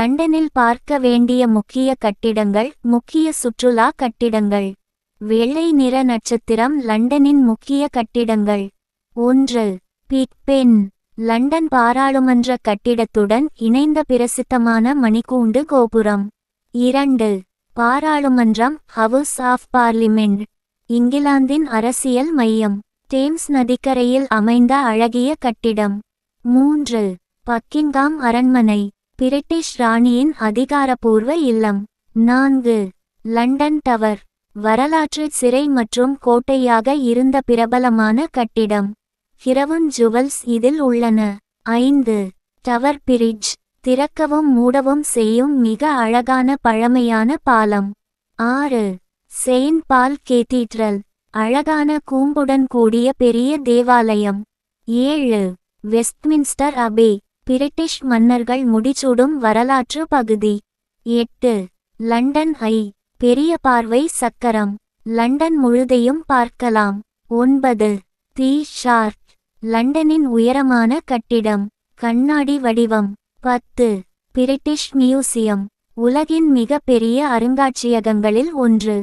லண்டனில் பார்க்க வேண்டிய முக்கிய கட்டிடங்கள் முக்கிய சுற்றுலா கட்டிடங்கள். வெள்ளை நிற நட்சத்திரம் லண்டனின் முக்கிய கட்டிடங்கள். ஒன்று. பிக்பென் லண்டன் பாராளுமன்ற கட்டிடத்துடன் இணைந்த பிரசித்தமான மணிக்கூண்டு கோபுரம். இரண்டு. பாராளுமன்றம் ஹவுஸ் ஆஃப் பார்லிமெண்ட். இங்கிலாந்தின் அரசியல் மையம். தேம்ஸ் நதிக்கரையில் அமைந்த அழகிய கட்டிடம். மூன்று. பக்கிங்காம் அரண்மனை. பிரிட்டிஷ் ராணியின் அதிகாரப்பூர்வ இல்லம். நான்கு. London Tower. வரலாற்று சிறை மற்றும் கோட்டையாக இருந்த பிரபலமான கட்டிடம். கிரவுன் ஜுவல்ஸ் இதில் உள்ளன. ஐந்து. Tower Bridge. திறக்கவும் மூடவும் செய்யும் மிக அழகான பழமையான பாலம். ஆறு. Saint Paul cathedral. அழகான கூம்புடன் கூடிய பெரிய தேவாலயம். ஏழு. Westminster Abe. பிரிட்டிஷ் மன்னர்கள் முடிச்சூடும் வரலாற்று பகுதி. எட்டு. லண்டன் ஐ பெரிய பார்வை சக்கரம். லண்டன் முழுதையும் பார்க்கலாம். ஒன்பது. The Shard. லண்டனின் உயரமான கட்டிடம். கண்ணாடி வடிவம். பத்து. British Museum. உலகின் மிக பெரிய அருங்காட்சியகங்களில் ஒன்று.